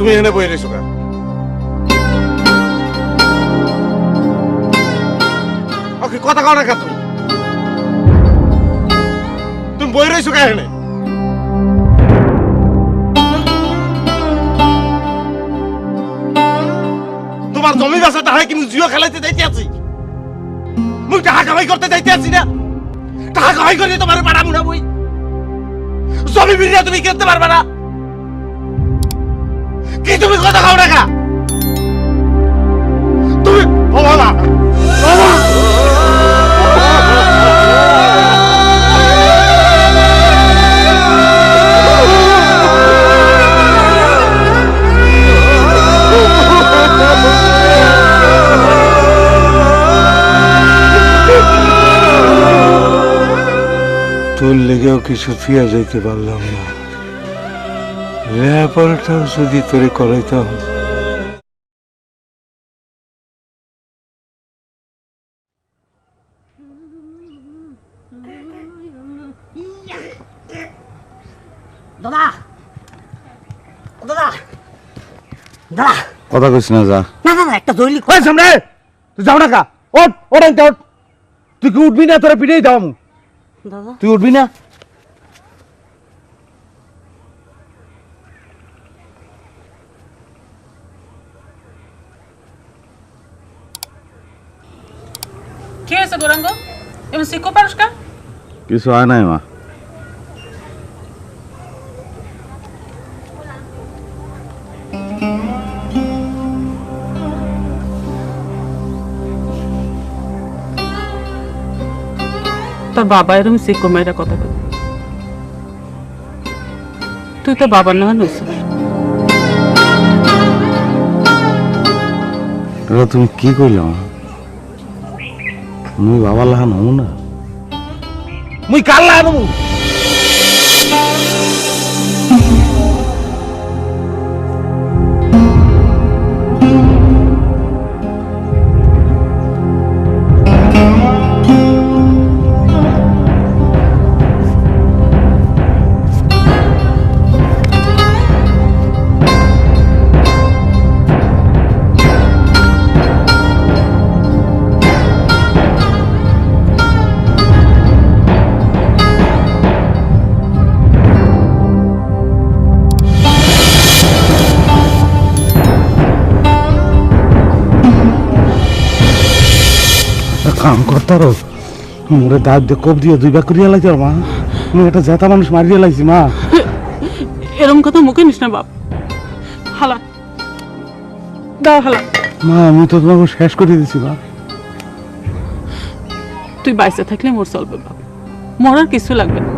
তুমি এখানে বই রয়েছো কা ওকে কথা কও না তুমি? তুমি বই রয়েছো কা এখানে? তোমার জমি বাসা তাহাই কিন্তু জিও খেলাইতে যাইতে আছি। মুই টাকা কামাই করতে যাইতে আছি না। টাকা কামাই করে তোমার বাড়াবো না বই জমি বিড়িয়া তুমি কিনতে পারবে না। কি তুমি কথা খাও তুমি তোর লেগেও কিছু ফিয়া যাইতে পারলাম না। লেখাপড়াটাও যদি তোরে করাইতাম। দাদা। দাদা। দাদা। কথা কইস না যা। না দাদা একটা দৈলিক ওই সামনে! তুই যাও না কা ওট ওট আনতে ওট তুই কি উঠবি না? তোরা পিঠেই দাও আমু। দাদা। তুই উঠবি না? কি হয়েছে গৌরাঙ্গ? এমন শিখো পারস কা কিছু হয় নাই মা। তোর বাবা এরকম শিখো মেয়েরা কথা বলে। তুই তো বাবার না এটা তুমি কি কইলাম মুই నువ్వు అవల్లా అవునా ముయ్ కల్లా నువ్వు কাম করতার মোরে দাঁত দিয়ে কোপ দিয়ে দুই বার করিয়া লাগছে মা মুই একটা জেতা মানুষ মারিয়া লাগছি মা। এরকম কথা মুখে নিস না বাপ। হালা। দাও হালা। মা আমি তো তোমাকে শেষ করে দিছি মা তুই বাইসে থাকলে মোর চলবে বাপ। মরার কিছু লাগবে না।